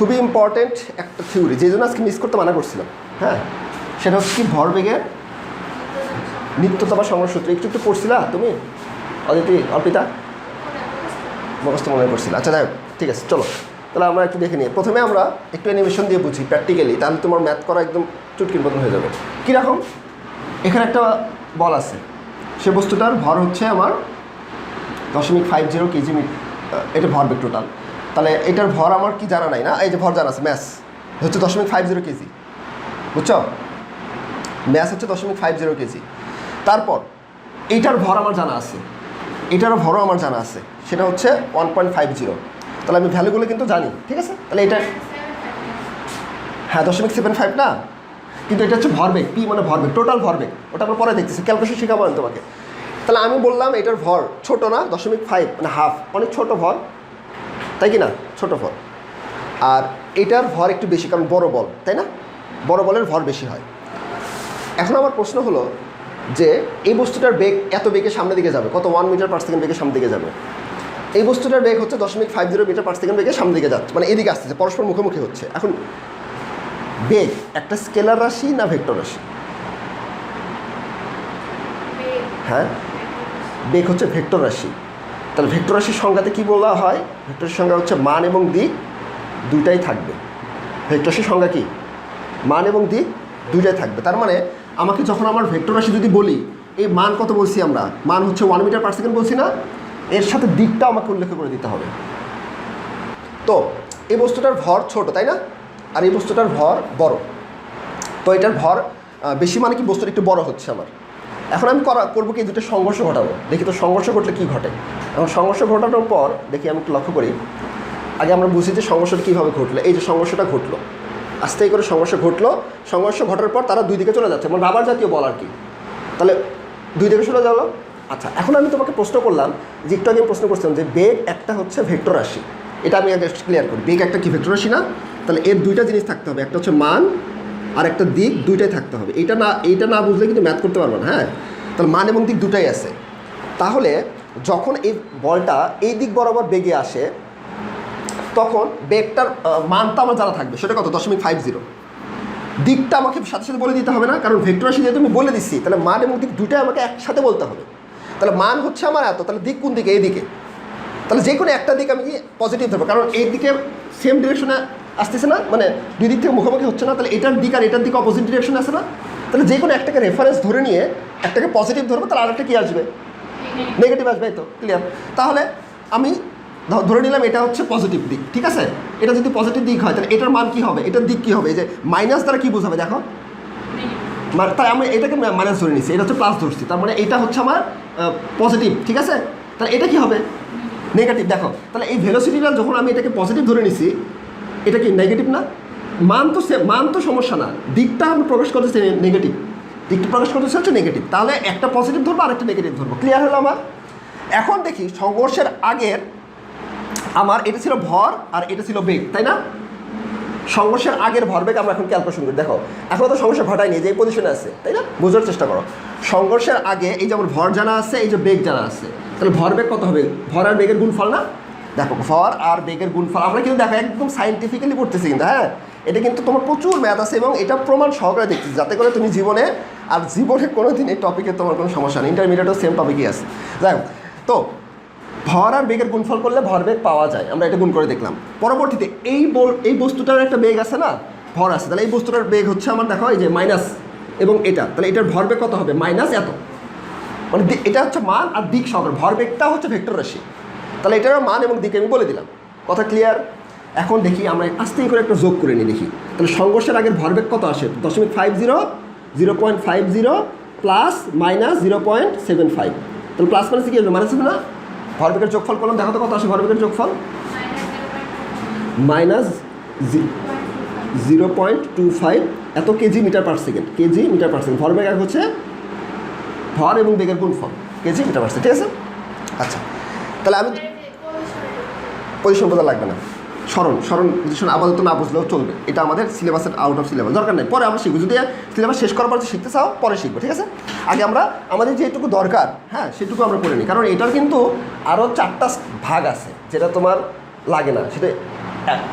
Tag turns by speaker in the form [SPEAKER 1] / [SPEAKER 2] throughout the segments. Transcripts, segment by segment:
[SPEAKER 1] খুবই ইম্পর্টেন্ট একটা থিওরি যে জন্য আজকে মিস করতে মানা করছিলাম হ্যাঁ? সেটা হচ্ছে কি ভরবেগের নিত্যতা বা সংগ্রহ সূত্র। একটু একটু পড়ছিলা তুমি? অদিতি, অর্পিতা? মুখস্থ মনে করছিল আচ্ছা যাই ঠিক আছে, চলো। তাহলে আমরা একটু দেখে নিই। প্রথমে আমরা একটু অ্যানিমেশন দিয়ে বুঝি প্র্যাকটিক্যালি তাহলে তোমার ম্যাথ করা একদম চুটকির মতন হয়ে যাবে। কীরকম? এখানে একটা বল আছে। সে বস্তুটার ভর হচ্ছে আমার দশমিক ফাইভ জিরো কেজি এটা ভর ভরবেগ টোটাল তাহলে এটার ভর আমার কি জানা নাই না? এই যে ভর জানা আছে ম্যাস হচ্ছে দশমিক ফাইভ জিরো কেজি। বুঝছ? ম্যাস হচ্ছে দশমিক ফাইভ জিরো কেজি। তারপর এইটার ভর আমার জানা আছে। এটারও ভরও আমার জানা আছে। সেটা হচ্ছে ওয়ান পয়েন্ট ফাইভ জিরো তাহলে আমি ভ্যালুগুলো কিন্তু জানি, ঠিক আছে? তাহলে এটা হ্যাঁ দশমিক সেভেন ফাইভ না? কিন্তু এটা হচ্ছে ভরবেগ পি মানে ভরবেগ টোটাল ভরবেগ। ওটা আমরা পরে দেখতেছি ক্যালকুলেশন শেখাবো তোমাকে। তাহলে আমি বললাম এটার ভর ছোট না, দশমিক ফাইভ মানে হাফ অনেক ছোট ভর। তাই কি না? ছোট ভর। আর এটার ভর একটু বেশি কারণ বড় বল তাই না? বড় বলের ভর বেশি হয়। এখন আমার প্রশ্ন হলো যে এই বস্তুটার বেগ এত বেগে সামনের দিকে যাবে? কত ওয়ান মিটার পার সেকেন্ড বেগে সামনের দিকে যাবে? এই বস্তুটার বেগ হচ্ছে দশমিক five zero metre per second বেগে সামনের দিকে যাচ্ছে মানে এদিকে আসতেছে পরস্পর মুখোমুখি হচ্ছে। এখন বেগ একটা স্কেলার রাশি না ভেক্টর রাশি? হ্যাঁ? বেগ হচ্ছে ভেক্টর রাশি। তাহলে ভেক্টর রাশির সংজ্ঞাতে কী বলা হয়? ভেক্টর সংজ্ঞা হচ্ছে মান এবং দিক দুইটাই থাকবে। ভেক্টর রাশির সংজ্ঞা কী? মান এবং দিক দুইটাই থাকবে। তার মানে আমাকে যখন আমার ভেক্টর রাশি যদি বলি, এই মান কত বলছি আমরা? মান হচ্ছে ওয়ান মিটার পার সেকেন্ড বলছি না? এর সাথে দিকটা আমাকে উল্লেখ করে দিতে হবে। তো এই বস্তুটার ভর ছোট, তাই না? আর এই বস্তুটার ভর বড়। তো এটার ভর বেশি মানে কি বস্তুটা একটু বড় হচ্ছে আমার। এখন আমি করা, করব কি দুটো সংঘর্ষ ঘটাবো? দেখি তো সংঘর্ষ ঘটলে কী ঘটে। এখন সংঘর্ষ ঘটানোর পর দেখি আমি একটু লক্ষ্য করি, আগে আমরা বুঝি যে সংঘর্ষটা কীভাবে ঘটলো। এই যে সংঘর্ষটা ঘটলো, আস্তে করে সংঘর্ষ ঘটলো, সংঘর্ষ ঘটার পর তারা দুই দিকে চলে যাচ্ছে মানে রাবার জাতীয় বল আর কি। তাহলে দুই দিকে চলে গেলো। আচ্ছা এখন আমি তোমাকে প্রশ্ন করলাম, যে একটু আগে প্রশ্ন করছিলাম যে বেগ একটা হচ্ছে ভেক্টর রাশি। এটা আমি আগে ক্লিয়ার করি। বেগ একটা কি ভেক্টর রাশি না? তাহলে এর দুইটা জিনিস থাকতে হবে, একটা হচ্ছে মান আর একটা দিক দুইটাই থাকতে হবে। এটা না এইটা না বুঝলে কিন্তু ম্যাথ করতে পারব না হ্যাঁ? তাহলে মান এবং দিক দুটাই আছে। তাহলে যখন এই বলটা এই দিক বরাবর বেগে আসে, তখন বেগটার মানটা আমার জানা থাকবে। সেটা কত? দশমিক ফাইভ জিরো। দিকটা আমাকে সাথে সাথে বলে দিতে হবে না, কারণ ভেক্টর রাশি যেহেতু আমি বলে দিচ্ছি, তাহলে মান এবং দিক দুটাই আমাকে একসাথে বলতে হবে। তাহলে মান হচ্ছে আমার এত, তাহলে দিক কোন দিকে? এই দিকে তাহলে যে কোনো একটা দিক আমি পজিটিভ ধরবো, কারণ এই দিকে সেম ডিরেকশনে আসতেছে না? মানে দুই দিক থেকে মুখোমুখি হচ্ছে না তাহলে এটার দিক আর এটার দিকে অপোজিট ডিরেকশনে আসে না? তাহলে যে কোনো একটাকে রেফারেন্স ধরে নিয়ে একটাকে পজিটিভ ধরবো তাহলে আরেকটা কী আসবে? নেগেটিভ আসবে এই তো ক্লিয়ার তাহলে আমি ধরে নিলাম এটা হচ্ছে পজিটিভ দিক ঠিক আছে? এটা যদি পজিটিভ দিক হয় তাহলে এটার মান কী হবে? এটার দিক কী হবে? যে মাইনাস দ্বারা কী বোঝাবে দেখো? মানে তাই আমি এটাকে মাইনাস ধরে নিচ্ছি এটা হচ্ছে প্লাস ধরছি তার মানে এটা হচ্ছে আমার পজিটিভ ঠিক আছে? তাহলে এটা কি হবে? নেগেটিভ দেখো তাহলে এই ভেলোসিটিটা যখন আমি এটাকে পজিটিভ ধরে নিছি এটা কি নেগেটিভ না? মান তো মান তো সমস্যা না। দিকটা আমি প্রকাশ করতেছি নেগেটিভ দিকটা প্রকাশ করতেছি হচ্ছে নেগেটিভ তাহলে একটা পজিটিভ ধরবো আর একটা নেগেটিভ ধরবো। ক্লিয়ার হলো আমার? এখন দেখি, সংঘর্ষের আগের আমার এটা ছিল ভর আর এটা ছিল বেগ, তাই না? সংঘর্ষের আগের ভরবেগ আমরা এখন ক্যালকুলেশন করি। দেখো, এখন তো সংঘর্ষ ঘটায়নি যে পজিশনে আছে, তাই না? বোঝার চেষ্টা করো। সংঘর্ষের আগে এই যে আমার ভর জানা আছে, এই যে বেগ জানা আছে, তাহলে ভরবেগ কত হবে? ভর আর বেগের গুণফল না? দেখো, ভর আর বেগের গুণফল, আমরা কিন্তু দেখো একদম সাইন্টিফিক্যালি পড়তেছি কিন্তু হ্যাঁ? এটা কিন্তু তোমার প্রচুর ম্যাথ আছে এবং এটা প্রমাণ সহকারে দেখতেছি যাতে করে তুমি জীবনে আর জীবনে কোনো দিন এই টপিকে তোমার কোনো সমস্যা নেই ইন্টারমিডিয়েটও সেম টপিকই আছে। যাই হোক, তো ভর আর বেগের গুণফল করলে ভরবেগ পাওয়া যায়, আমরা এটা গুণ করে দেখলাম। পরবর্তীতে এই এই বস্তুটার একটা বেগ আছে না? ভর আছে, তাহলে এই বস্তুটার বেগ হচ্ছে আমার, দেখো, এই যে মাইনাস এবং এটা, তাহলে এটার ভরবেগ কত হবে? মাইনাস এত। মানে এটা হচ্ছে মান আর দিক সহকারে ভরবেগটা হচ্ছে ভেক্টর রাশি। তাহলে এটার মান এবং দিকে আমি বলে দিলাম। কথা ক্লিয়ার এখন দেখি আমরা আস্তে করে একটা যোগ করে নিই, দেখি। তাহলে সংঘর্ষের আগের ভরবেগ কত আসে? দশমিক five zero zero point five zero plus minus zero point seven five তাহলে প্লাস মাইনাস কি আসবে? মাইনাস হবে না? ভরবেগের যোগফল করলাম দেখো তো কত আসে ভরবেগের যোগফল? Minus zero point two five এত kg metre per second kg metre per second ভরবেগ এক হচ্ছে ভর এবং বেগের গুণফল কেজি মিটার পার সেকেন্ড ঠিক আছে? আচ্ছা তাহলে আমি পজিশন বোঝা লাগবে না। স্মরণ স্মরণ পজিশন আপাতত না বুঝলেও চলবে। এটা আমাদের সিলেবাসের আউট অফ সিলেবাস দরকার নেই। পরে আমরা শিখব। যদি সিলেবাস শেষ করার পর শিখতে চাও, পরে শিখব, ঠিক আছে? আগে আমরা, আমাদের যেটুকু দরকার হ্যাঁ সেটুকু আমরা করে নিই। কারণ এটার কিন্তু আরও চারটা ভাগ আছে, যেটা তোমার লাগে না। সেটা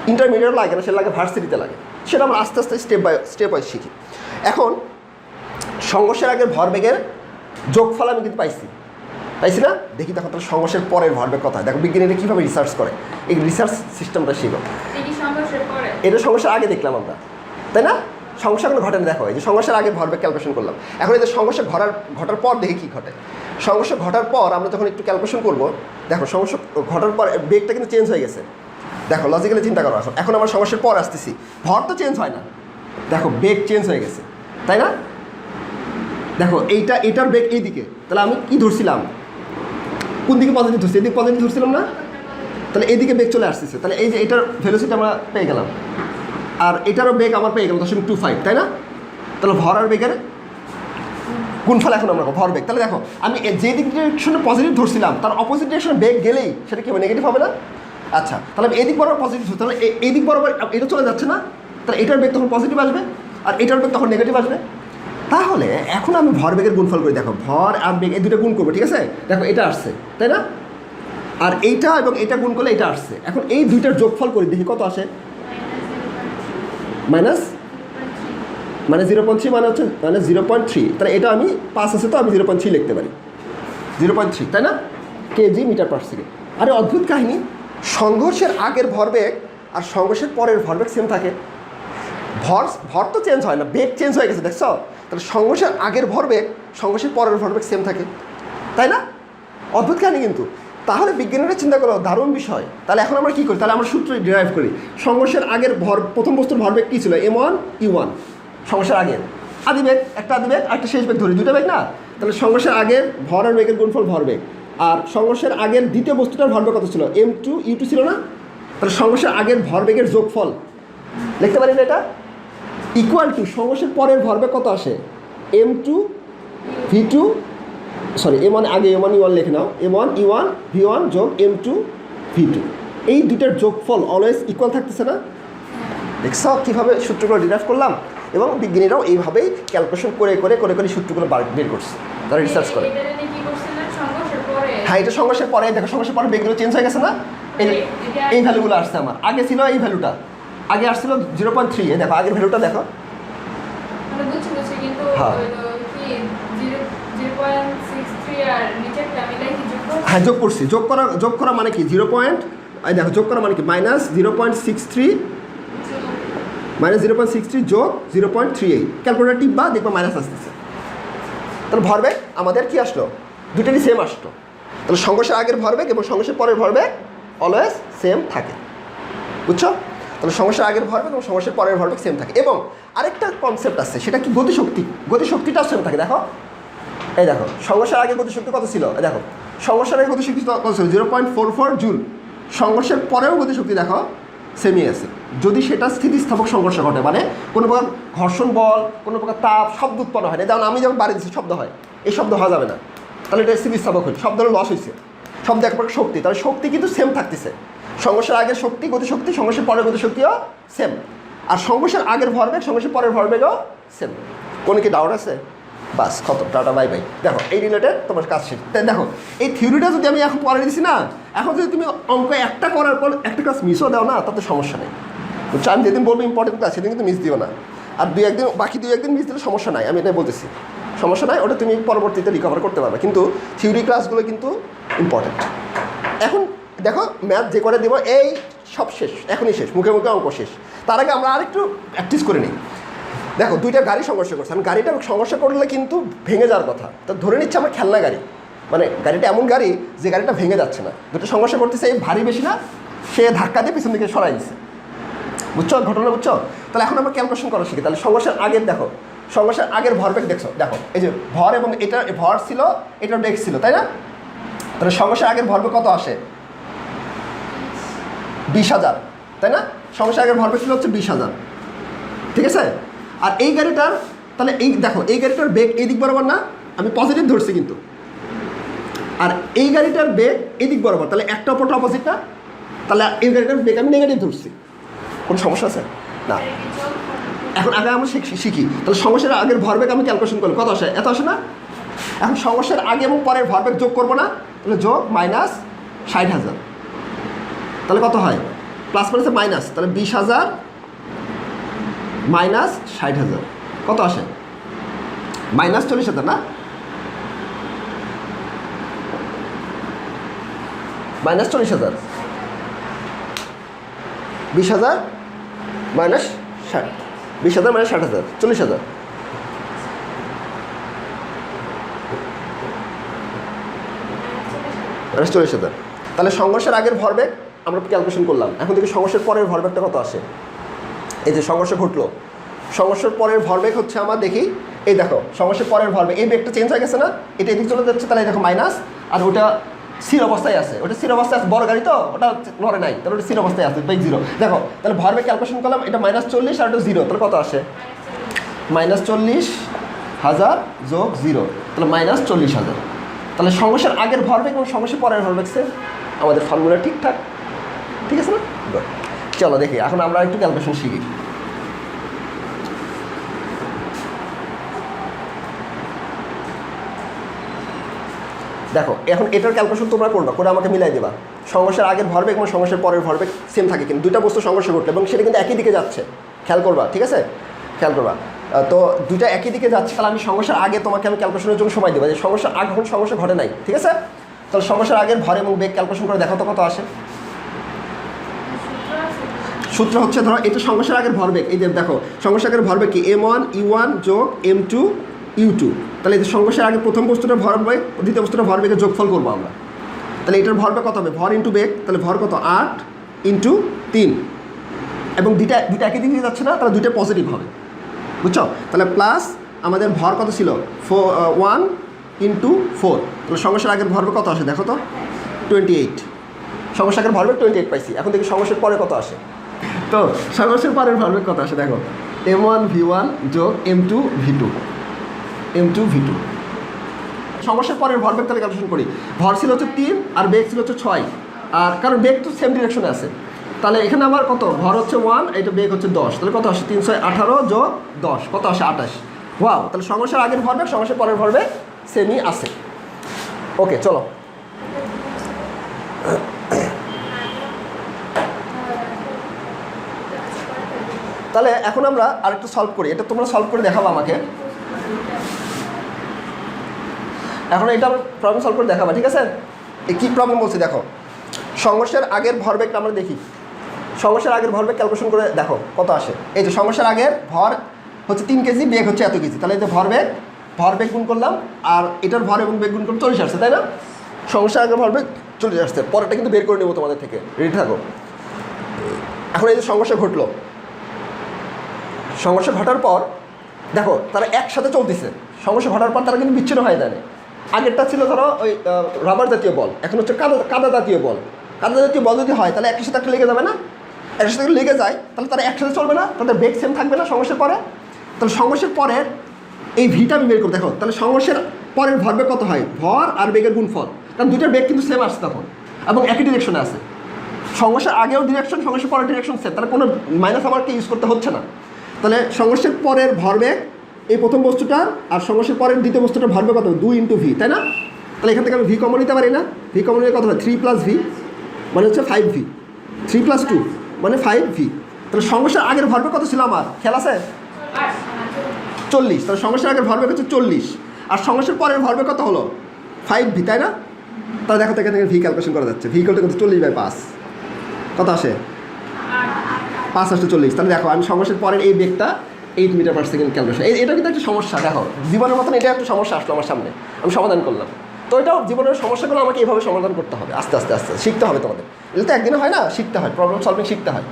[SPEAKER 1] ইন্টারমিডিয়েট লাগে না, সেটা লাগে ভার্সিটিতে লাগে। সেটা আমরা আস্তে আস্তে স্টেপ বাই স্টেপ ওয়াইজ শিখি। এখন, সংঘর্ষের আগে ভরবেগের যোগফল আমি কিন্তু পাইছি। পাইছি না দেখি দেখো তাহলে সংঘর্ষের পরের ভরবেগ কথা। দেখো বিজ্ঞানীরা কীভাবে রিসার্চ করে? এই রিসার্চ সিস্টেমটা শিখো
[SPEAKER 2] এটি সংঘর্ষের
[SPEAKER 1] আগে দেখলাম আমরা তাই না? সমস্যা কোনো ঘটে না দেখো যে সমস্যার আগে ভরবেগ ক্যালকুলেশন করলাম। এখন যে সমস্যা ঘটার ঘটার পর দেখি কী ঘটে। সমস্যা ঘটার পর আমরা যখন একটু ক্যালকুলেশন করব দেখো সমস্যা ঘটার পর বেগটা কিন্তু চেঞ্জ হয়ে গেছে। দেখো লজিক্যালি চিন্তা করো আসো এখন আমার সমস্যার পর আসতেছি। ভর তো চেঞ্জ হয় না। দেখো বেগ চেঞ্জ হয়ে গেছে তাই না? দেখো এইটা এটার বেগ এইদিকে। তাহলে আমি কি ধরছিলাম? কোন দিকে পজিটিভ ধরছি এদিকে পজিটিভ ধরছিলাম না? তাহলে এইদিকে বেগ চলে আসতেছে। তাহলে এই যে এটার ভেলোসিটি আমরা পেয়ে গেলাম। আর এটারও বেগ আমার পেয়ে গেলাম দশমিক টু ফাইভ তাই না? তাহলে ভর আর বেগের গুণফল এখন আমরা ভর বেগ। তাহলে দেখো, আমি যে দিক ডিরেকশনে পজিটিভ ধরছিলাম, তার অপোজিট ডিরেকশনে বেগ গেলেই সেটা কি নেগেটিভ হবে না? আচ্ছা তাহলে এদিক বরাবর পজিটিভ তাহলে এ- এই দিক বরাবর এটা চলে যাচ্ছে না? তাহলে এটার বেগ তখন পজিটিভ আসবে, আর এটার বেগ তখন নেগেটিভ আসবে। তাহলে এখন আমি ভর বেগের গুণফল করে, দেখো, ভর আর বেগ, এই দুটো গুণ করব, ঠিক আছে? দেখো, এটা আসছে, তাই না? আর এইটা এবং এটা গুণ করলে এটা আসছে। এখন এই দুইটার যোগফল করি, দেখি কত আসে? মাইনাস? মানে জিরো পয়েন্ট থ্রি মানে হচ্ছে মানে জিরো পয়েন্ট থ্রি। তাহলে এটা আমি পাঁচ আছে তো, আমি জিরো পয়েন্ট থ্রি লিখতে পারি। জিরো পয়েন্ট থ্রি, তাই না? Kg metre per second. আরে অদ্ভুত কাহিনী। সংঘর্ষের আগের ভরবেগ আর সংঘর্ষের পরের ভরবেগ সেম থাকে। ভর ভর তো চেঞ্জ হয় না, বেগ চেঞ্জ হয়ে গেছে, দেখছ? তাহলে সংঘর্ষের আগের ভরবেগ সংঘর্ষের পরের ভরবেগ সেম থাকে। তাই না? অদ্ভুত কাহিনী কিন্তু। তাহলে বিজ্ঞানীরা চিন্তা করো, দারুণ বিষয়। তাহলে এখন আমরা কী করি? তাহলে আমরা সূত্র ডিরাইভ করি। সংঘর্ষের আগের ভর, প্রথম বস্তুর ভরবেগ কী ছিল? এম ওয়ান ইউ ওয়ান সংঘর্ষের আগের। আদিবেগ, একটা আদিবেগ আর একটা শেষ বেগ ধরি। দুটো বেগ না? তাহলে সংঘর্ষের আগের ভর আর বেগের গুণফল ভরবেগ। আর সংঘর্ষের আগের দ্বিতীয় বস্তুটার ভরবেগ কত ছিল? এম টু ইউ টু ছিল না? তাহলে সংঘর্ষের আগের ভরবেগের যোগফল। লিখতে পারি না এটা? ইকুয়াল টু সংঘর্ষের পরের ভরবেগ কত আসে? M two V two sorry M one আগে এম ওয়ান ই ওয়ান লিখে নাও। M one E one V one যোগ এম টু ভি টু এই দুইটার যোগফল অলওয়েজ ইকুয়াল থাকতেছে না? দেখছ কীভাবে সূত্রগুলো ডিরাইভ করলাম? এবং বিজ্ঞানীরাও এইভাবেই ক্যালকুলেশন করে করে করে করে সূত্রগুলো বার- বের করছে। তারা রিসার্চ করে। হ্যাঁ এটা সংঘর্ষের পরে। দেখো সংঘর্ষের পরে বেগগুলো চেঞ্জ হয়ে গেছে না? এই ভ্যালুগুলো আসছে আমার। আগে ছিল এই ভ্যালুটা আগে আসছিল জিরো পয়েন্ট থ্রি দেখো আগের ভ্যালুটা দেখো।
[SPEAKER 2] মানে
[SPEAKER 1] হ্যাঁ। হ্যাঁ যোগ করছি। যোগ করা যোগ করা মানে কি? জিরো পয়েন্ট দেখো যোগ করা মানে কি? Minus zero point six three minus zero point six three যোগ zero point three eight calculator টিপবা দেখবা মাইনাস আসতেছে। তাহলে ভরবেগ আমাদের কি আসলো? দুটোরই সেম আসলো তাহলে সংঘর্ষের আগের ভরবেগ এবং সংঘর্ষের পরের ভরবেগ অলওয়েজ সেম থাকে। বুঝছ? তাহলে সমস্যার আগের ভরবেগ এবং সমস্যার পরের ভরবেগ সেম থাকে। এবং আরেকটা কনসেপ্ট আছে, সেটা কি গতিশক্তি? গতিশক্তিটাও সেম থাকে, দেখো। এই দেখো, সংঘর্ষের আগে গতিশক্তি কত ছিল? দেখো, সংঘর্ষের আগে গতিশক্তি কত ছিল? Zero point four four joule. সংঘর্ষের পরেও গতিশক্তি দেখো সেমই আছে। যদি সেটা স্থিতিস্থাপক সংঘর্ষ ঘটে মানে কোনো প্রকার ঘর্ষণ বল, কোনো প্রকার তাপ, শব্দ উৎপন্ন হয় না। যেমন আমি যেমন বাড়ি দিচ্ছি, শব্দ হয়। এই শব্দ হওয়া যাবে না। তাহলে এটা স্থিতিস্থাপক হচ্ছে শব্দের লস হয়েছে শব্দ এক প্রকার শক্তি। তাহলে শক্তি কিন্তু সেম থাকতেছে। সংঘর্ষের আগে শক্তি গতি গতিশক্তি সংঘর্ষের পরের গতিশক্তিও সেম আর সংঘর্ষের আগের ভরবেগ সংঘর্ষের পরের ভরবেগও সেম কোনো কি ডাউট আছে? বাস কত টাটা বাই বাই দেখো, এই রিলেটেড তোমার কাজ শেষ। তাই দেখো, এই থিওরিটা যদি আমি এখন পরে দিছি না, এখন যদি তুমি অঙ্ক একটা করার পর একটা ক্লাস মিসও দাও না, তাতে সমস্যা নেই। বুঝছ আমি যেদিন বলব ইম্পর্টেন্ট ক্লাস সেদিন কিন্তু মিস দিও না। আর দুই একদিন, বাকি দুই একদিন মিস দিলে সমস্যা নাই, আমি এটাই বলতেছি। সমস্যা নাই, ওটা তুমি পরবর্তীতে রিকভার করতে পারবে। কিন্তু থিওরি ক্লাসগুলো কিন্তু ইম্পর্টেন্ট এখন দেখো, ম্যাথ যে করে দেবো, এই সব শেষ, এখনই শেষ, মুখে মুখে অঙ্ক শেষ। তার আগে আমরা আরেকটু প্র্যাকটিস করে নিই। দেখো, দুইটা গাড়ি সংঘর্ষ করছে। আমি গাড়িটা সংঘর্ষ করলে কিন্তু ভেঙে যাওয়ার কথা। তো ধরে নিচ্ছে আমার খেলনা গাড়ি। মানে গাড়িটা এমন গাড়ি যে গাড়িটা ভেঙে যাচ্ছে না। দুটো সংঘর্ষ করতেছে, এই ভারী বেশি না, সে ধাক্কা দিয়ে পিছন দিকে সরাই দিচ্ছে বুঝছ? ঘটনা বুঝছ? তাহলে এখন আমরা ক্যালকুলেশন করা শিখি। তাহলে সংঘর্ষের আগের, দেখো, সংঘর্ষের আগের ভরবেগ দেখছ? দেখো, এই যে ভর এবং এটা, ভর ছিল এটা বেগ ছিল, তাই না? তাহলে সংঘর্ষের আগের ভরবেগ কত আসে? বিশ হাজার, তাই না? সংঘর্ষের আগের ভরবেগ ছিল হচ্ছে বিশ হাজার। ঠিক আছে? আর এই গাড়িটার, তাহলে এই দেখো, এই গাড়িটার বেগ এই দিক বরাবর না, আমি পজিটিভ ধরছি কিন্তু। আর এই গাড়িটার বেগ এই দিক বরাবর, তাহলে একটা অপরটা অপোজিট না? তাহলে এই গাড়িটার বেগ আমি নেগেটিভ ধরছি। কোনো সমস্যা আছে? না। এখন আগে আমরা শিখি- শিখি। তাহলে সমস্যার আগের ভরবেগ আমি ক্যালকুলেশন করলাম। কত আসে? এত আসে না? এখন সমস্যার আগে এবং পরের ভরবেগ যোগ করব না? তাহলে যোগ মাইনাস ষাট হাজার। তাহলে কত হয়? প্লাস মাইনাসে মাইনাস তাহলে বিশ হাজার মাইনাস ষাট হাজার। কত আসে? মাইনাস চল্লিশ হাজার না? মাইনাস চল্লিশ হাজার। বিশ হাজার মাইনাস ষাট। বিশ হাজার মাইনাস ষাট হাজার, চল্লিশ হাজার। চল্লিশ হাজার। তাহলে সংঘর্ষের আগের ভরবেগ আমরা ক্যালকুলেশন করলাম। এখন থেকে সংঘর্ষের পরের ভরবেগটা কত আসে? এই যে সংঘর্ষ ঘটলো। সংঘর্ষের পরের ভরবেগ হচ্ছে আমার, দেখি, এই দেখো, সংঘর্ষের পরের ভরবেগ এই বেগটা চেঞ্জ হয়ে গেছে না? এটা এদিকে চলে যাচ্ছে, তাহলে দেখো মাইনাস আর ওটা স্থির অবস্থায় আছে। ওটা স্থির অবস্থায় আছে, বড় গাড়ি তো, ওটা নড়ে নাই, তাহলে ওটা স্থির অবস্থায় আছে, বেগ জিরো দেখো, তাহলে ভরবেগ ক্যালকুলেশন করলাম, এটা মাইনাস চল্লিশ আর ওটা জিরো তাহলে কত আসে? মাইনাস চল্লিশ হাজার যোগ জিরো তাহলে মাইনাস চল্লিশ হাজার। তাহলে সমস্যার আগের ভরবেগ এবং সমস্যার পরের ভরবেগ সে আমাদের ফর্মুলা ঠিকঠাক ঠিক আছে না. চলো দেখি, এখন আমরা একটু ক্যালকুলেশন শিখি। দেখো, এখন এটার ক্যালকুলেশন তোমরা করবা, করে আমাকে মিলাই দেবা। সমস্যার আগের ভরবেগ এবং সমস্যার পরের ভরবেগ সেম থাকে, কিন্তু দুইটা বস্তু সমস্যা ঘটলে এবং সেটা কিন্তু একই দিকে যাচ্ছে। খেয়াল করবা, ঠিক আছে? খেয়াল করবা। তো দুইটা একই দিকে যাচ্ছে, তাহলে আমি সমস্যার আগে তোমাকে আমি ক্যালকুলেশনের জন্য সময় দেবো, যে সমস্যার আগে এখন সমস্যা ঘটে নাই, ঠিক আছে? তাহলে সমস্যার আগের ভর এবং বেগ ক্যালকুলেশন করে দেখো তো কত আসে।
[SPEAKER 2] সূত্র
[SPEAKER 1] হচ্ছে, ধরো, এটা সমস্যার আগের ভরবেগ। এই যে দেখো সমস্যার আগের ভরবেগ কি? এম ওয়ান ইউ ওয়ান যোগ এম টু ইউ টু। তাহলে এই যে সমস্যার আগে প্রথম বস্তুটা ভরবেগ, দ্বিতীয় বস্তুটা ভরবেগের যোগফল করব আমরা। তাহলে এটার ভরবেগ কত হবে? ভর ইন্টু বেগ, তাহলে ভর কত? আট ইন্টু তিন। এবং দুইটা দুইটা একই দিকে যাচ্ছে না, তাহলে দুইটা পজিটিভ হবে। বুঝছ? তাহলে প্লাস আমাদের ভর কত ছিল? Four one into four. তাহলে সমস্যার আগের ভরবেগ কত আসে? দেখো তো, টোয়েন্টি এইট। সমস্যার আগের ভরবেগ টোয়েন্টি এইট পাইছি। এখন দেখি সমস্যার পরে কত আসে? তো সমস্যার পরের ভরবেগ কথা আসে, দেখো। এম ওয়ান ভি ওয়ান যোগ M two V two M two V two সমস্যার পরের ভরবেগ তাহলে ক্যালকুলেশন করি। ভর ছিল হচ্ছে তিন আর বেগ ছিল হচ্ছে ছয়। আর কারণ বেগ তো সেম ডিরেকশনে আছে। তাহলে এখানে আমার কত? ভর হচ্ছে ওয়ান এটা বেগ হচ্ছে দশ। তাহলে কত আসে? তিনশো আঠারো যোগ দশ। কত আসে? আঠাশ। ওয়াও তাহলে সমস্যার আগের ভরবেগ সমস্যার পরের ভরবেগ সেমই আছে। ওকে চলো। তাহলে এখন আমরা আরেকটু সলভ করি। এটা তোমরা সলভ করে দেখাবো আমাকে। এখন এটা প্রবলেম সলভ করে দেখাবো, ঠিক আছে? কী প্রবলেম বলছি দেখো। সংঘর্ষের আগের ভরবেগটা আমরা দেখি। সংঘর্ষের আগের ভরবেগ ক্যালকুলেশন করে দেখো কত আসে। এই যে সংঘর্ষের আগের ভর হচ্ছে তিন কেজি বেগ হচ্ছে এত কেজি। তাহলে এই যে ভরবেগ ভরবেগ গুণ করলাম, আর এটার ভর এবং বেগ গুণ করে চল্লিশ আসছে, তাই না? সংঘর্ষের আগের ভরবেগ চল্লিশ আসছে। পরেরটা কিন্তু বের করে নেব তোমাদের থেকে। রেডি থাকো। এখন এই যে সমস্যা ঘটলো সমস্যা ঘটার পর, দেখো, তারা একসাথে চলতেছে। সমস্যা ঘটার পর তারা কিন্তু বিচ্ছিন্ন হয়ে যায়। আগেরটা ছিল ধরো ওই রাবার জাতীয় বল। এখন হচ্ছে কাদা কাদা জাতীয় বল। কাদা জাতীয় বল যদি হয়, তাহলে একই সাথে একটা লেগে যাবে না? একই সাথে লেগে যায়, তাহলে তারা একসাথে চলবে না? তাদের বেগ সেম থাকবে না সমস্যার পরে? তাহলে সমস্যার পরের এই ভিটা আমি বের করব। দেখো, তাহলে সমস্যার পরের ভরবেগ কত হয়? ভর আর বেগের গুণফল। কারণ দুইটার বেগ কিন্তু সেম আসছে তখন, এবং একই ডিরেকশনে আছে। সংঘর্ষের আগেও ডিরেকশন সংঘর্ষের পরের ডিরেকশন সেম তাহলে কোনো মাইনাস আমাকে ইউজ করতে হচ্ছে না। তাহলে সংঘর্ষের পরের ভরবেগ এই প্রথম বস্তুটা আর সংঘর্ষের পরের দ্বিতীয় বস্তুটার ভরবেগ কত দুই ইন্টু ভি তাই না? তাহলে এখান থেকে আমি ভি কমন নিতে পারি না। ভি কমন নিলে কত হয় থ্রি প্লাস ভি মানে হচ্ছে five V three plus two মানে ফাইভ ভি তাহলে সংঘর্ষের আগের ভরবেগ কত ছিল আমার? খেয়াল আছে? চল্লিশ। তাহলে সমস্যার আগের ভরবেগ হচ্ছে চল্লিশ। আর সংঘর্ষের পরের ভরবেগ কত হলো? ফাইভ ভি তাই না? তাহলে দেখো এখান থেকে ভি ক্যালকুলেশন করা যাচ্ছে। ভি করতে কিন্তু চল্লিশ বাই পাঁচ। কত আসে? পাঁচ আসতে চল্লিশ। তাহলে দেখো, আমি সমস্যার পরের এই বেগটা eight metre per second calculation এটা কিন্তু একটা সমস্যা, দেখো। জীবনের মতন এটা একটা সমস্যা আসলো আমার সামনে। আমি সমাধান করলাম। তো এটাও জীবনের সমস্যাগুলো আমাকে এইভাবে সমাধান করতে হবে। আস্তে আস্তে আস্তে শিখতে হবে তোমাদের। এটা তো একদিনে হয় না? শিখতে হয়। প্রবলেম সলভিং শিখতে হয়।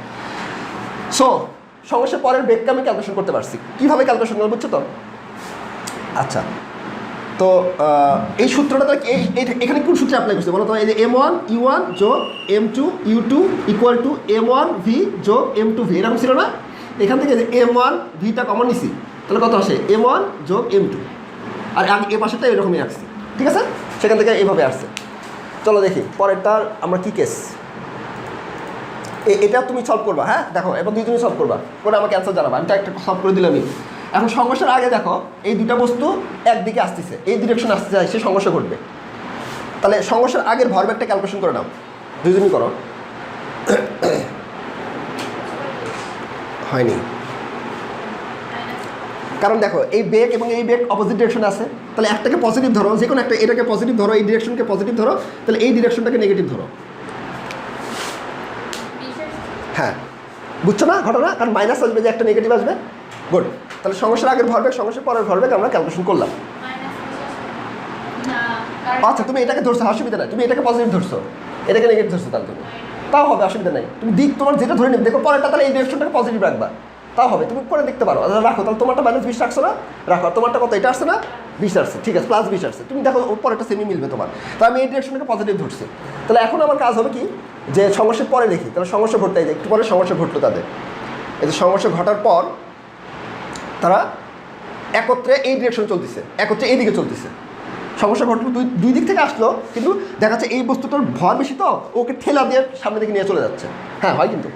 [SPEAKER 1] সো সমস্যার পরের বেগকে আমি ক্যালকুলেশন করতে পারছি। কীভাবে ক্যালকুলেশন করব বুঝছ তো? আচ্ছা। তো এই সূত্রটা এই- এখানে কোন সূত্রে অ্যাপ্লাই করছে বলো তো? এই যে এম ওয়ান ইউ ওয়ান যোগ M two U two equal to M one V যোগ এম টু ভি এরকম ছিল না? এখান থেকে এম ওয়ান ভিটা কমন নিছি, তাহলে কত আসে? এম ওয়ান যোগ এম টু আর এ পাশেটা এরকমই আসছে, ঠিক আছে? সেখান থেকে এইভাবে আসছে। চলো দেখি, পরেরটার আমরা কী কেস এটা তুমি সলভ করবা হ্যাঁ? দেখো এবার তুমি সলভ করবা। করে আমাকে অ্যান্সার জানাবা। আমি তো একটা সলভ করে দিলামই। এখন সমস্যার আগে দেখো, এই দুটা বস্তু একদিকে আসতেছে, এই ডিরেকশন আসতে যায় সে সমস্যা ঘটবে তাহলে সমস্যার আগের ভরবেগটা ক্যালকুলেশন করে নাও, দুইজনই করো। হয়নি। কারণ দেখো, এই বেগ এবং এই বেগ অপোজিট ডিরেকশন আছে, তাহলে একটাকে পজিটিভ ধরো, যে কোনো একটা এটাকে পজিটিভ ধরো, এই ডিরেকশনকে পজিটিভ ধরো, তাহলে এই ডিরেকশনটাকে নেগেটিভ ধরো। হ্যাঁ। বুঝছ না ঘটনা? কারণ মাইনাস আসবে যে একটা নেগেটিভ আসবে। গুড তাহলে সমস্যার আগের ভরবেগ সমস্যার পরের ভরবেগ আমরা ক্যালকুলেশন করলাম। আচ্ছা তুমি এটাকে ধরছো অসুবিধা নাই। তুমি এটাকে পজিটিভ ধরছো। এটাকে নেগেটিভ ধরছো তাহলে তুমি। তাও হবে অসুবিধা নাই। তুমি দিক তোমার যেটা ধরে নেবে দেখো পরেরটা তাহলে এই ডিরেকশনটাকে পজিটিভ রাখবা। তাও হবে তুমি করে দেখতে পারো। আচ্ছা, রাখো তাহলে তোমারটা ব্যালেন্স বিশ রাখছো না? রাখো তোমারটা কত? এটা আসছে না? বিশ আসছে। ঠিক আছে প্লাস বিশ আসছে। তুমি দেখো ওর পরেরটা সেমি মিলবে তোমার। তো আমি এই ডিরেকশনটাকে পজিটিভ ধরছি। তাহলে এখন আমার কাজ হবে কি? যে সমস্যার পরে দেখি। তাহলে সমস্যা ঘটতে একটু পরে সমস্যা ঘটলো তাদের। এই যে সমস্যা ঘটার পর তারা একত্রে এই ডিরেকশন চলতেছে একত্রে এইদিকে চলতেছে সমস্যা ঘটলো দুই দুই দিক থেকে আসলো কিন্তু দেখা যাচ্ছে এই বস্তুটার ভর বেশি তো ওকে ঠেলা দিয়ে সামনে দিকে নিয়ে চলে যাচ্ছে হ্যাঁ হয় কিন্তু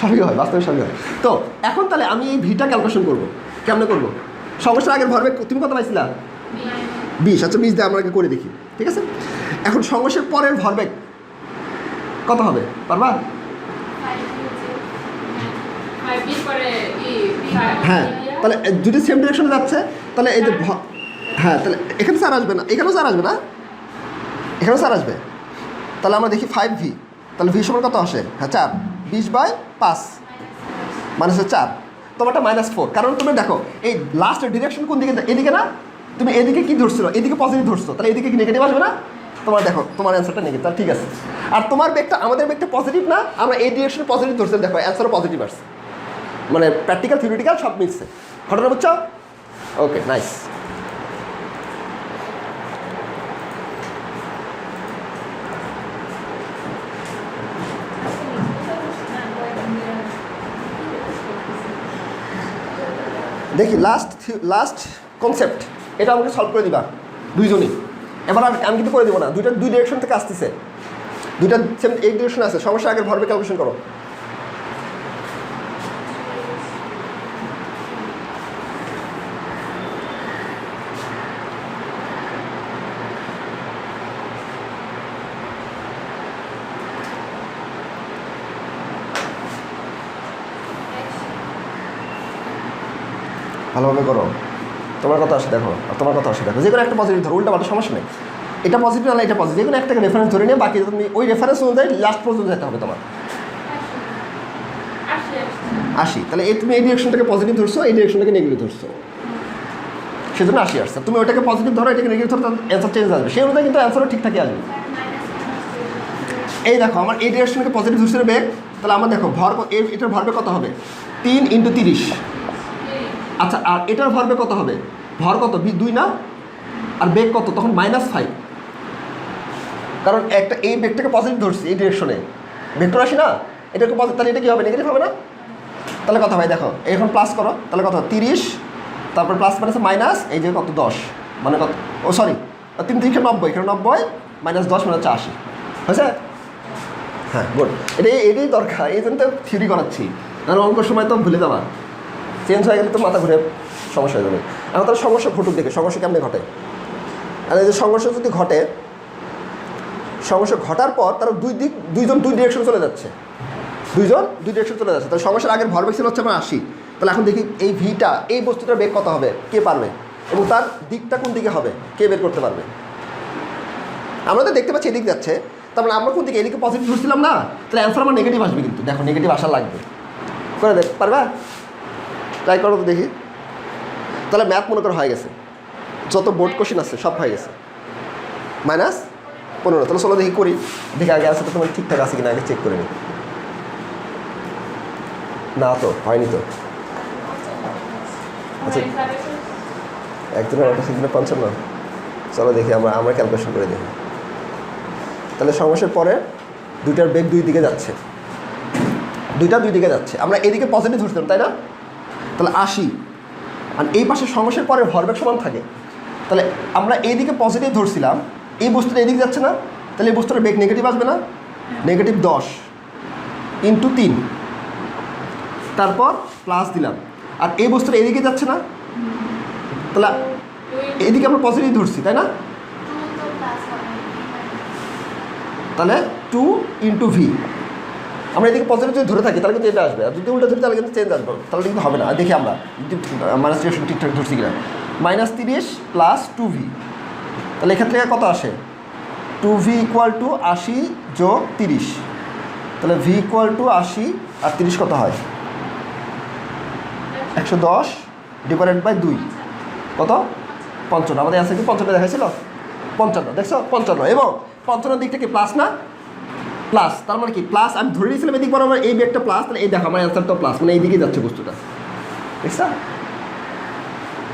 [SPEAKER 1] সবই হয় বাস্তবে সবই হয় তো এখন তাহলে আমি এই ভিটা ক্যালকুলেশন করব কেমনে করব সমস্যার আগের ভরবে তুমি কত পাইছিলা বিশ আচ্ছা বিশ দিয়ে আমরা আগে করে দেখি ঠিক আছে এখন সমস্যার পরের ভরবেগ কত হবে পারবা হ্যাঁ তাহলে যদি সেম ডিরেকশনে যাচ্ছে, তাহলে এই যে হ্যাঁ তাহলে এখানে স্যার আসবে না, এখানেও স্যার আসবে না, এখানেও স্যার আসবে। তাহলে আমরা দেখি ফাইভ ভি তাহলে ভি সমান কত আসে? হ্যাঁ চার, বিশ বাই পাঁচ হচ্ছে চার। তোমারটা মাইনাস ফোর কারণ তুমি দেখো, এই লাস্টের ডিরেকশন কোন দিকে, এদিকে না, তুমি এদিকে কি ধরছিল? এদিকে পজিটিভ ধরছো তাহলে এদিকে কি নেগেটিভ আসবে না? তোমার দেখো, তোমার অ্যান্সারটা নেগেটিভ তাহলে ঠিক আছে। আর তোমার ব্যাগটা আমাদের ব্যাগটা পজিটিভ না, আমরা এই ডিরেকশনে পজিটিভ ধরছি দেখো অ্যান্সারও পজিটিভ আসছে। মানে প্র্যাকটিক্যাল থিওরিটিক্যাল সব মিলছে। ঘটনা বুঝছ? ওকে নাইস দেখি লাস্ট লাস্ট কনসেপ্ট এটা আমাকে সলভ করে দিবা, দুইজনই। এবার আর আমি কিন্তু করে দিব না, দুইটা, দুই ডিরেকশন থেকে আসতেছে। দুইটা সেম এই ডিরেকশন আছে, সমস্যা আগের ভরবে ক্যালকুলেশন করো। ভালোভাবে করো তোমার কথা আসে দেখো আর তোমার কথা আসে দেখো যে কোনো একটা পজিটিভ ধরো উল্টা পাল্টা সমস্যা নেই। এটা পজিটিভ না এটা পজিটিভ যে কোনো একটাকে রেফারেন্স ধরে নিয়ে বাকি তুমি ওই রেফারেন্স অনুযায়ী লাস্ট পর্যন্ত যেতে হবে তোমার।
[SPEAKER 2] আসি
[SPEAKER 1] তাহলে এই তুমি এই ডিরেকশনটাকে পজিটিভ ধরছো এই ডিরেকশনটাকে নেগেটিভ ধরছো। সেজন্য আশি আসছে। তুমি ওটাকে পজিটিভ ধরো এটাকে নেগেটিভ ধরো অ্যান্সার চেঞ্জ আসবে। সেই অনুযায়ী কিন্তু অ্যান্সারও ঠিকঠাকই আসবে। এই দেখো আমার এই ডিরেকশনকে পজিটিভ ধরছে বেগ তাহলে আমার দেখো ভর এটার ভরবে কত হবে? তিন ইন্টু তিরিশ। আচ্ছা আর এটার ভরবে কত হবে? ভর কত? বি- দুই না? আর বেগ কত? তখন মাইনাস ফাইভ কারণ একটা এই বেগটাকে পজিটিভ ধরছি এই ডিরেকশনে ভেক্টর আসি না? এটাকে পজিটিভ তাহলে এটা কি হবে? নেগেটিভ হবে না? তাহলে কথা ভাই দেখো, এখন প্লাস করো, তাহলে কত? তিরিশ। তারপর প্লাস মানে মাইনাস এই যে কত? দশ। মানে কত? ও সরি তিন তিরিশে নব্বই। এখানে নব্বই মাইনাস দশ মানে হচ্ছে আশি। হয়েছে? হ্যাঁ গুড এটা এটাই দরকার। এই জন্য তো থিওরি করাচ্ছি। কারণ অঙ্কের সময় তো ভুলে যাওয়া চেঞ্জ হয়ে গেলে তো মাথা ঘুরে সমস্যা হয়ে যাবে। এখন তাহলে সমস্যা ঘটুক দেখে সমস্যা কেমনে ঘটে? আর এই যে সমস্যা যদি ঘটে সমস্যা ঘটার পর তারা দুই দিক, দুইজন দুই ডিরেকশন চলে যাচ্ছে। দুইজন দুই ডিরেকশন চলে যাচ্ছে। তাহলে সমস্যার আগের ভরবেগ ছিল হচ্ছে আমার আশি তাহলে এখন দেখি এই ভিটা এই বস্তুটার বেগ কত হবে? কে পারবে? এবং তার দিকটা কোন দিকে হবে? কে বের করতে পারবে? আমরা তো দেখতে পাচ্ছি এদিক যাচ্ছে। তার মানে আমরা কোন দিকে? এদিকে পজিটিভ ধরছিলাম না? তাহলে অ্যান্সার আমার নেগেটিভ আসবে কিন্তু। দেখো নেগেটিভ আসা লাগবে। করে দেখ, পারবা? ট্রাই করো তো দেখি। তাহলে ম্যাথ মনে করো হয়ে গেছে। যত বোর্ড কোশ্চেন আছে, সব হয়ে গেছে। মাইনাস পনেরো। তাহলে চলো দেখি করি। দেখে আগে আছে তো তোমার ঠিকঠাক আছে কিনা, আগে চেক করে নিই। না তো, হয়নি তো। আচ্ছা। একজনের একটা সেদিনে পঞ্চান্ন। চলো দেখি আমরা আমরা ক্যালকুলেশন করে দেখি। তাহলে সমস্যার পরে দুইটার বেগ দুই দিকে যাচ্ছে। দুইটা দুই দিকে যাচ্ছে। আমরা এদিকে পজিটিভ ধরছিলাম, তাই না? তাহলে আশি। আর এই পাশে সমস্যার পরে ভরবেগ সমান থাকে। তাহলে আমরা এইদিকে পজিটিভ ধরছিলাম, এই বস্তুটা এদিকে যাচ্ছে না, তাহলে এই বস্তুটার বেগ নেগেটিভ আসবে না? নেগেটিভ দশ ইন্টু তিন। তারপর প্লাস দিলাম। আর এই বস্তুটা এদিকে যাচ্ছে না? তাহলে এদিকে আমরা পজিটিভ ধরছি, তাই না? তাহলে টু ইন্টু ভি আমরা এদিকে পজিটিভ যদি ধরে থাকি, তাহলে কিন্তু এটা আসবে। আর যদি উল্টো ধরি, তাহলে কিন্তু চেঞ্জ আসবে। তাহলে কিন্তু হবে না। দেখি আমরা মাইনাস ডিরেকশন ঠিকঠাক ধরছি কিনা। মাইনাস তিরিশ প্লাস টু ভি তাহলে এক্ষেত্রে কত আসে? টু ভি ইকুয়াল টু আশি যোগ তিরিশ। তাহলে ভি ইকুয়াল টু আশি আর তিরিশ কত হয়? একশো দশ ডিভাইডেড বাই দুই। কত? পঞ্চান্ন। আমাদের আছে কি পঞ্চান্ন দেখাইছিল? পঞ্চান্ন। দেখছ? পঞ্চান্ন। এবং পঞ্চান্ন দিক থেকে প্লাস না? প্লাস তার মানে কি? প্লাস আমি ধরে নিয়েছিলাম এদিক বরাবর, এই একটা প্লাস তাহলে এই দেখো, আমার অ্যান্সারটা প্লাস মানে এইদিকে যাচ্ছে বস্তুটা।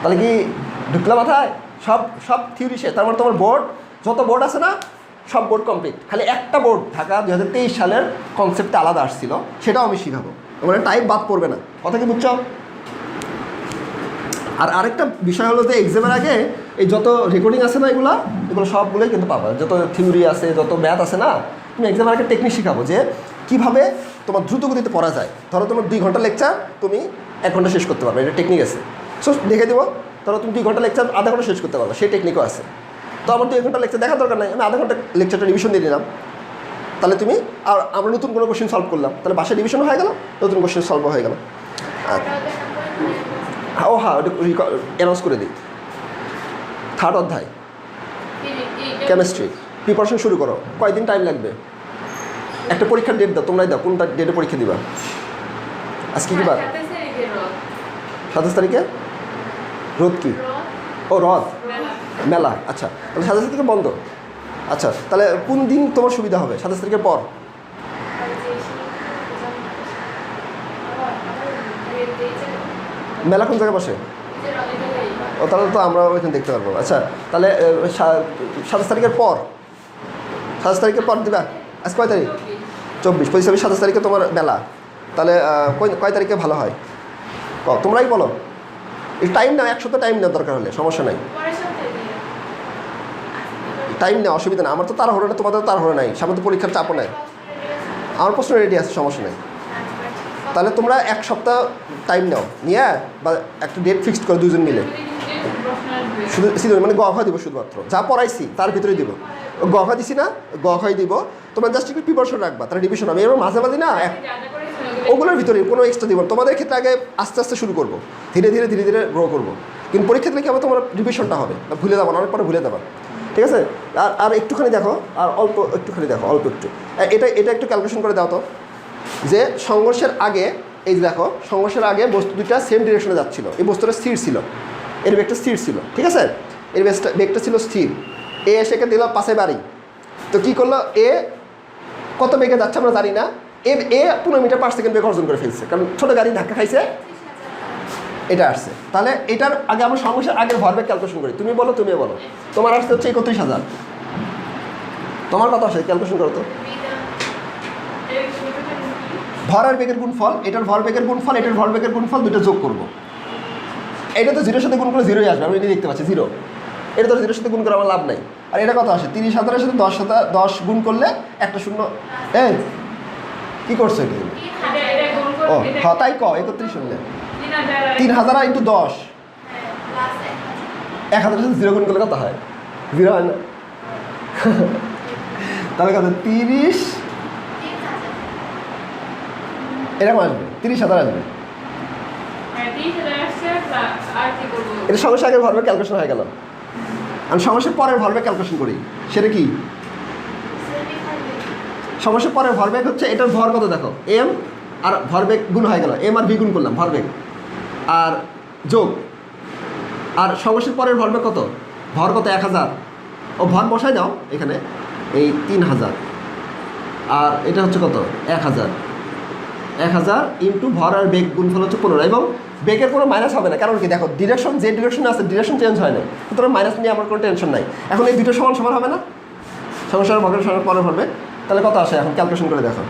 [SPEAKER 1] তাহলে কি ঢুকলা মাথায়? সব সব থিওরি শেষ, তার মানে তোমার বোর্ড যত বোর্ড আছে না, সব বোর্ড কমপ্লিট খালি একটা বোর্ড ঢাকা দু হাজার তেইশ সালের কনসেপ্টটা আলাদা আসছিল, সেটাও আমি শিখাবো। মানে টাইপ বাদ পড়বে না। কথা কি বুঝছ? আর আরেকটা বিষয় হলো যে এক্সামের আগে এই যত রেকর্ডিং আছে না এগুলো এগুলো সবগুলোই কিন্তু পাবা। যত থিওরি আছে, যত ম্যাথ আছে না তুমি এক্সামের আগে টেকনিক শেখাবো যে কীভাবে তোমার দ্রুত গতিতে পড়া যায়। ধরো তোমার দুই ঘণ্টা লেকচার তুমি এক ঘণ্টা শেষ করতে পারবে এটা টেকনিক আছে। সো দেখে দেবো ধরো তুমি দুই ঘণ্টা লেকচার আধা ঘণ্টা শেষ করতে পারবে সেই টেকনিকও আছে। তো আমার দুই ঘণ্টা লেকচার দেখার দরকার নাই আমি আধা ঘণ্টা লেকচারটা রিভিশন দিয়ে দিলাম। তাহলে তুমি আর আমরা নতুন কোনো কোশ্চেন সলভ করলাম তাহলে বাসায় রিভিশন হয়ে গেল নতুন কোশ্চেন সলভ হয়ে গেল। আর ও হ্যাঁ ওটা অ্যানাউন্স করে দিই। থার্ড অধ্যায়। কেমিস্ট্রি প্রিপারেশন শুরু করো। কয়দিন টাইম লাগবে? একটা পরীক্ষার ডেট দাও তোমরাই দাও কোনটা ডেটে পরীক্ষা দিবা। আজকে কি বার? সাতাশ তারিখে? রোদ কি? ও রথ। মেলা। আচ্ছা তাহলে সাতাশ তারিখে বন্ধ। আচ্ছা তাহলে কোন দিন তোমার সুবিধা হবে? সাতাশ তারিখের পর? মেলা কোন জায়গায় বসে? ও তাহলে তো আমরা ওইখানে দেখতে পারব। আচ্ছা তাহলে সাতাশ তারিখের পর? সাতাশ তারিখের পর দিবা? আজ কয় তারিখ? চব্বিশ। পঁচিশ ছাব্বিশ সাতাশ তারিখে তোমার মেলা তাহলে কয় কয় তারিখে ভালো হয়? ক তোমরাই বলো। এই টাইম নাও এক সপ্তাহ টাইম নেওয়ার দরকার হলে সমস্যা নাই। টাইম নেওয়া অসুবিধা না। আমার তো তার হলো না তোমাদের তার হলো নাই। সামনে তো পরীক্ষার চাপও নাই। আমার প্রশ্ন রেডি আছে সমস্যা নেই। তাহলে তোমরা এক সপ্তাহ টাইম নাও। নিয়ে বা একটা ডেট ফিক্সড করো দুজন মিলে। শুধু মানে গ ঘ দিব শুধুমাত্র। যা পড়াইছি, তার ভিতরে দিব। গ ঘ দিছি না গহাই দিব। তোমার জাস্ট একটু প্রিপারেশন রাখবা, তারা ডিভিশন হবে। এবার মাঝে মাঝে না ওগুলোর ভিতরে কোনো এক্সট্রা দিব তোমাদের ক্ষেত্রে আগে আস্তে আস্তে শুরু করব। ধীরে ধীরে ধীরে ধীরে গ্রো করব। কিন্তু পরীক্ষা দিলে কি হবে? তোমার রিভিশনটা হবে। ভুলে যাব অনেক পরে ভুলে যাবা। ঠিক আছে? আর আর একটুখানি দেখো, আর অল্প একটুখানি দেখো, অল্প একটু। এটা এটা একটু ক্যালকুলেশন করে দাও তো। যে সংঘর্ষের আগে, এই দেখো, সংঘর্ষের আগে বস্তু দুটা সেম ডিরেকশনে যাচ্ছিল। এই বস্তুটা স্থির ছিল। এর বেগটা স্থির ছিল, ঠিক আছে? এর বেগটা বেগটা ছিল স্থির। এ এসে দিল পাশে বাড়ি। তো কি করল? এ কত বেগে যাচ্ছে আমরা জানি না। এ এ পনেরো মিটার পার সেকেন্ড বেগ অর্জন করে ফেলছে, কারণ ছোটো গাড়ি ধাক্কা খাইছে। এটা আসছে। তাহলে এটার আগে আমরা সংঘর্ষের আগের ভরবেগ ক্যালকুলেশন করি। তুমি বলো তুমি বলো। তোমার আসতে হচ্ছে একত্রিশ হাজার। তোমার কত আসে? ক্যালকুলেশন করো তো। ভর আর বেগের গুণফল, এটার ভর বেগের গুণফল, এটার ভর বেগের গুণফল দুটো যোগ করব। এটা তো জিরোর সাথে গুণ করলে জিরোই আসবে আমি এটা দেখতে পাচ্ছি জিরো এটা তো জিরোর সাথে গুণ করে আমার লাভ নাই। আর এটা কত আসে তিরিশ হাজারের সাথে দশ হাজার দশ গুণ করলে একটা শূন্য। হ্যাঁ কী করছ এটা? ও হ্যাঁ তাই ক একত্রিশ শুনলে তিন হাজার ইন্টু দশ। এক হাজারের সাথে জিরো গুণ করলে কত হয়? জিরো হয় না। তাহলে কত? তিরিশ। এরকম আসবে তিরিশ হাজার আসবে। এটা সমস্যা আগের ভরবে ক্যালকুলেশন হয়ে গেল। আমি সমস্যার পরের ভরবে ক্যালকুলেশন করি। সেটা কি? সমস্যার পরের ভরবেগ হচ্ছে, এটার ভর কত দেখো? এম আর ভরবেগ গুণ হয়ে গেল। এম আর ভি গুণ করলাম ভরবেগ আর যোগ। আর সমস্যার পরের ভরবেগ কত? ভর কত? এক হাজার। ও ভর বসাই দাও এখানে। এই তিন হাজার। আর এটা হচ্ছে কত? এক হাজার। এক হাজার ইন্টু ভর আর বেগ গুণফল হচ্ছে পনেরো এবং বেগের কোনো মাইনাস হবে না। কারণ কি দেখো ডিরেকশন যে ডিরেকশনে আছে ডিরেকশন চেঞ্জ হয় না সুতরাং মাইনাস নিয়ে আমার কোনো টেনশন নাই। এখন এই দুটো সমান সমান হবে না? সমস্যার ভগের সমান পরে হবে তাহলে কত আসে এখন? ক্যালকুলেশন করে দেখো।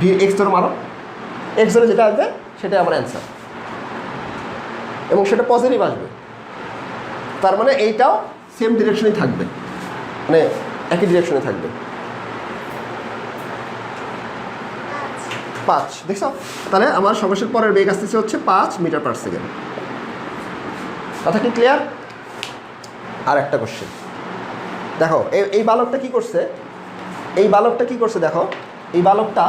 [SPEAKER 1] ভি এক্স ধরে মারো। এক্স ধরে যেটা আসবে, সেটাই আমার অ্যান্সার এবং সেটা পজিটিভ আসবে। তার মানে এইটাও সেম ডিরেকশনেই থাকবে। মানে একই ডিরেকশনে থাকবে। পাঁচ, দেখছ? তাহলে আমার সমস্যার পরের বেগ আসতেছে হচ্ছে পাঁচ মিটার পার সেকেন্ড। কথা কি ক্লিয়ার আর একটা কোশ্চেন দেখো, এই এই বালকটা কি করছে? এই বালকটা কি করছে দেখো? এই বালকটা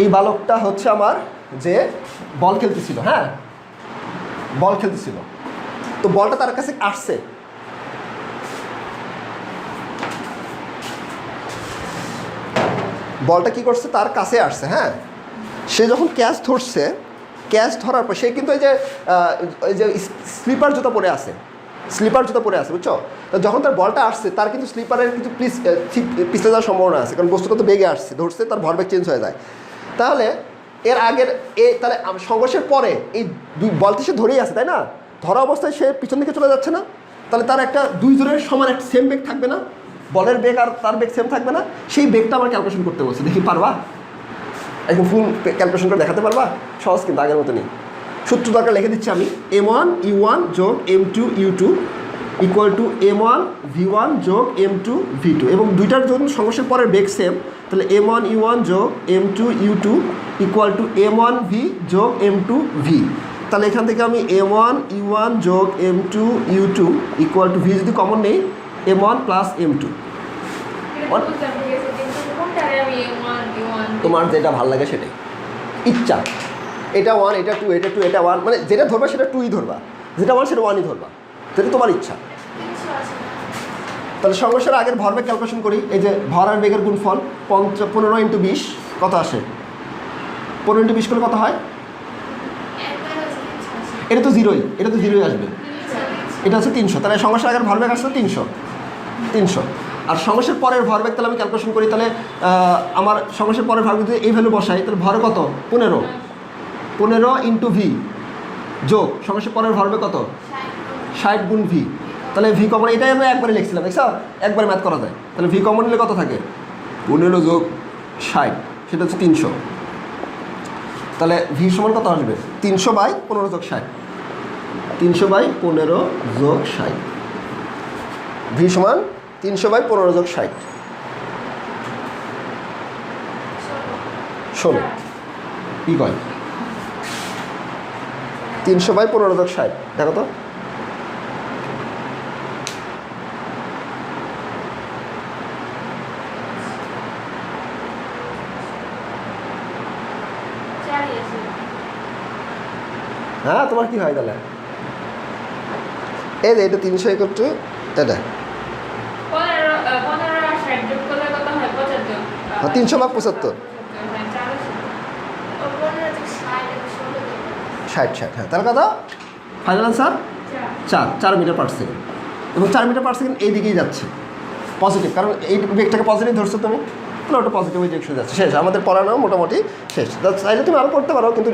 [SPEAKER 1] এই বালকটা হচ্ছে আমার যে বল খেলতেছিল হ্যাঁ? বল খেলতেছিল। তো বলটা তার কাছে আসছে। বলটা কি করছে? তার কাছে আসছে হ্যাঁ? সে যখন ক্যাচ ধরছে, ক্যাচ ধরার পর সে কিন্তু ওই যে ওই যে স্লিপার জুতো পরে আছে, স্লিপার জুতো পরে আছে, বুঝছ? যখন তার বলটা আসছে, তার কিন্তু স্লিপারের কিন্তু প্লিজ পিছলে যাওয়ার সম্ভাবনা আছে, কারণ বস্তুটা তো বেগে আসছে, ধরছে, তার ভরবেগ চেঞ্জ হয়ে যায়। তাহলে এর আগের, এ, তাহলে সংঘর্ষের পরে এই দুই, বলটি সে ধরেই আছে, তাই না? ধরা অবস্থায় সে পিছন দিকে চলে যাচ্ছে না। তাহলে তার একটা দুই জনের সমান একটা সেম বেগ থাকবে না। বলের বেগ আর তার বেগ সেম থাকবে না, সেই বেগটা আমার ক্যালকুলেশন করতে বলছে। দেখি, পারবা? একদম ফুল ক্যালকুলেশন করে দেখাতে পারবা? সহজ কিন্তু, আগের মতনই। সূত্র দরকার লিখে দিচ্ছি আমি। এম ওয়ান ইউ ওয়ান যোগ M two U two equal to M one V one যোগ এম টু ভি টু এবং দুইটার জন্য সমস্যার পরের বেগ সেম তাহলে এম ওয়ান ইউ ওয়ান যোগ M two U two equal to M one V যোগ এম টু ভি তাহলে এখান থেকে আমি এম ওয়ান ইউ ওয়ান যোগ M two U two equal to V যদি কমন নেই M one plus M two তোমার যেটা ভালো লাগে সেটাই। ইচ্ছা। এটা ওয়ান এটা টু এটা টু এটা ওয়ান মানে যেটা ধরবা সেটা টুই ধরবা। যেটা ওয়ান সেটা ওয়ানই ধরবা। সেটা তোমার ইচ্ছা। তাহলে সংঘর্ষের আগের ভরবেগ ক্যালকুলেশন করি। এই যে ভর আর বেগের গুণফল পঞ্চ পনেরো ইন্টু বিশ কত আসে? পনেরো ইন্টু বিশ করে কত হয়? এটা তো জিরোই এটা তো জিরোই আসবে। এটা হচ্ছে তিনশো। তাহলে সংঘর্ষের আগের ভরবেগ আসছে তিনশো। তিনশো। আর সংঘর্ষের পরের ভরবেগ তাহলে আমি ক্যালকুলেশন করি তাহলে আমার সংঘর্ষের পরের ভরবেগ যদি এই ভ্যালু বসাই তাহলে ভর কত? পনেরো। পনেরো ইন্টু ভি যোগ সংঘর্ষের পরের ভরবেগ কত? ষাট গুণ ভি তাহলে ভি কমন এটাই আমরা একবারে লিখছিলাম দেখছ? একবারে ম্যাথ করা যায়। তাহলে ভি কমন নিলে কত থাকে? পনেরো যোগ ষাট। সেটা হচ্ছে তিনশো। তাহলে ভি সমান কত আসবে? তিনশো বাই পনেরো যোগ ষাট। তিনশো বাই পনেরো যোগ ষাট। ভি সমান তিনশো বাই পনেরো যোগ ষাট। ষোলো। কি কয়? তিনশো বাই পনেরো যোগ ষাট দেখো তো। হ্যাঁ তোমার কি হয় তাহলে? এই যে এটা তিনশো একটু এটা
[SPEAKER 2] পনেরো আহ, পনেরো আর ষাট যোগ করলে কত হয় পঁচাত্তর
[SPEAKER 1] হ্যাঁ, তিনশো ভাগ পঁচাত্তর। ষাট ষাট হ্যাঁ। তাহলে কত ফাইনাল আনসার
[SPEAKER 2] চার।
[SPEAKER 1] চার মিটার পার সেকেন্ড এবং চার মিটার পার সেকেন্ড এই দিকেই যাচ্ছে। পজিটিভ কারণ এই বেগটাকে পজিটিভ ধরছো তুমি। তাহলে ওটা পজিটিভ ডিরেকশনে যাচ্ছে। শেষ আমাদের পড়ানো মোটামুটি শেষ। চাইলে তুমি আরও পড়তে পারো কিন্তু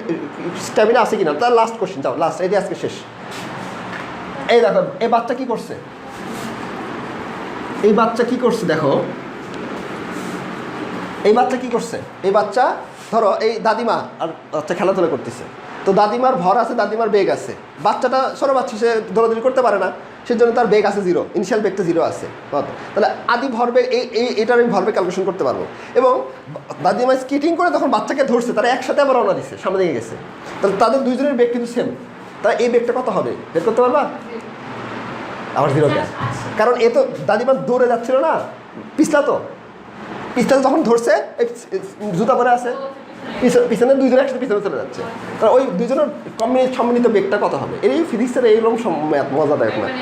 [SPEAKER 1] স্ট্যামিনা আছে কিনা? তার লাস্ট কোশ্চেন যাও লাস্ট এটি আজকে শেষ। এই দেখো এই বাচ্চা কি করছে? এই বাচ্চা কি করছে দেখো। এই বাচ্চা কি করছে? এই বাচ্চা ধরো এই দাদিমা আর বাচ্চা খেলাধুলা করতেছে। তো দাদিমার ভর আছে দাদিমার বেগ আছে। বাচ্চাটা ছোটো বাচ্চা সে দৌড়াদৌড়ি করতে পারে না। সেজন্য তার বেগ আছে জিরো ইনিশিয়াল বেগটা জিরো আছে। কত? তাহলে আদি ভরবেগ এই এই এটার আমি ভরবেগ ক্যালকুলেশন করতে পারব। এবং দাদিমা স্কিটিং করে তখন বাচ্চাকে ধরছে তারা একসাথে আবার রওনা দিচ্ছে সামনে দিকে গেছে। তাহলে তাদের দুইজনের বেগ কিন্তু সেম তাহলে এই বেগটা কত হবে? বের করতে পারবা? আবার জিরো কেন কারণ এ তো দাদিমা দৌড়ে যাচ্ছিল না পিছলা তো। পিছলা যখন ধরছে জুতা পরে আছে পিছনে- দুইজন একসাথে পিছনে চলে যাচ্ছে। তাহলে ওই দুইজনের কম্বিনেট সম্মিলিত বেগটা কত হবে? এই ফিজিক্সের এইরকম মজাদায়ক
[SPEAKER 2] আছে।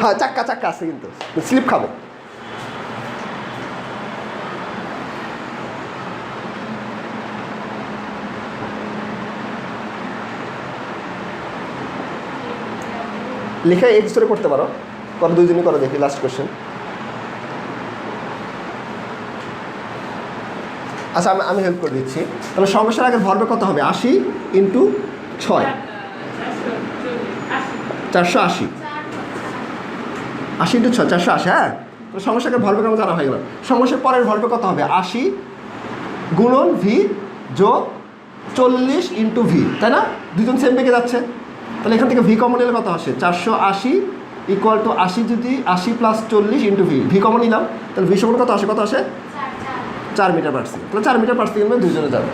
[SPEAKER 1] হ্যাঁ চাক্কা চাক্কা আছে কিন্তু। স্লিপ খাব। লিখে এই করতে পারো। করো দুইজনই করো দেখি লাস্ট কোশ্চেন আচ্ছা আমি আমি হেল্প করে দিচ্ছি। তাহলে সমস্যার আগে ভরবে কত হবে? আশি ইন্টু ছয়। চারশো আশি। আশি ইন্টু ছয়, চারশো আশি হ্যাঁ? তো সমস্যাকে ভরবেগ আমার জানা হয়ে গেল। সমস্যার পরের ভরবে কত হবে? আশি গুণন ভি যোগ চল্লিশ ইন্টু ভি তাই না? দুজন সেম বেগে যাচ্ছে। তাহলে এখান থেকে ভি কমন নিলে কত আসে? চারশো আশি ইকুয়াল টু আশি যদি আশি প্লাস চল্লিশ ইন্টু ভি ভি কমন নিলাম। তাহলে ভি সমান কত আসে? কত আসে? চার মিটার পার সেকেন্ড তাহলে চার মিটার পার সেকেন্ডে দুজনে যাবে।